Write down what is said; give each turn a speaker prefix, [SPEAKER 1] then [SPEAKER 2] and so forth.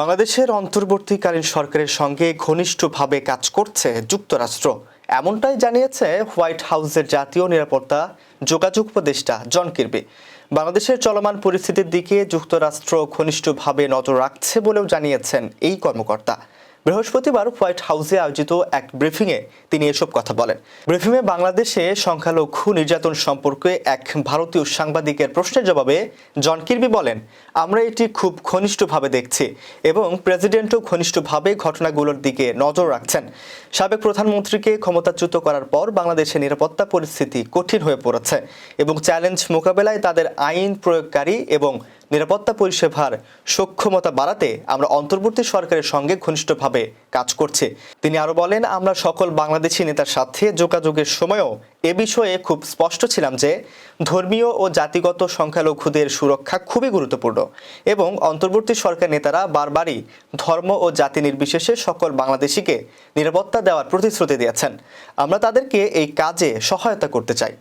[SPEAKER 1] বাংলাদেশের অন্তর্বর্তীকালীন সরকারের সঙ্গে ঘনিষ্ঠভাবে কাজ করছে যুক্তরাষ্ট্র। এমনটাই জানিয়েছে হোয়াইট হাউসের জাতীয় নিরাপত্তা যোগাযোগ উপদেষ্টা জন কির্বি। বাংলাদেশের চলমান পরিস্থিতির দিকে যুক্তরাষ্ট্র ঘনিষ্ঠভাবে নজর রাখছে বলেও জানিয়েছেন এই কর্মকর্তা। বৃহস্পতিবার হোয়াইট হাউসে আয়োজিত এক ব্রিফিংয়ে তিনি এসব কথা বলেন। ব্রিফিংয়ে বাংলাদেশে সংখ্যালঘু নির্যাতন সম্পর্কে এক ভারতীয় সাংবাদিকের প্রশ্নের জবাবে জন কির্বি বলেন, আমরা এটি খুব ঘনিষ্ঠভাবে দেখছি এবং প্রেসিডেন্টও ঘনিষ্ঠভাবে ঘটনাগুলোর দিকে নজর রাখছেন। সাবেক প্রধানমন্ত্রীকে ক্ষমতাচ্যুত করার পর বাংলাদেশের নিরাপত্তা পরিস্থিতি কঠিন হয়ে পড়েছে এবং চ্যালেঞ্জ মোকাবেলায় তাদের আইন প্রয়োগকারী এবং নিরাপত্তা পরিষেবার সক্ষমতা বাড়াতে আমরা অন্তর্বর্তী সরকারের সঙ্গে ঘনিষ্ঠভাবে কাজ করছি। তিনি আরও বলেন, আমরা সকল বাংলাদেশি নেতার সাথে যোগাযোগের সময়ও এ বিষয়ে খুব স্পষ্ট ছিলাম যে ধর্মীয় ও জাতিগত সংখ্যালঘুদের সুরক্ষা খুবই গুরুত্বপূর্ণ এবং অন্তর্বর্তী সরকার নেতারা বারবারই ধর্ম ও জাতি নির্বিশেষে সকল বাংলাদেশিকে নিরাপত্তা দেওয়ার প্রতিশ্রুতি দিয়েছেন। আমরা তাদেরকে এই কাজে সহায়তা করতে চাই।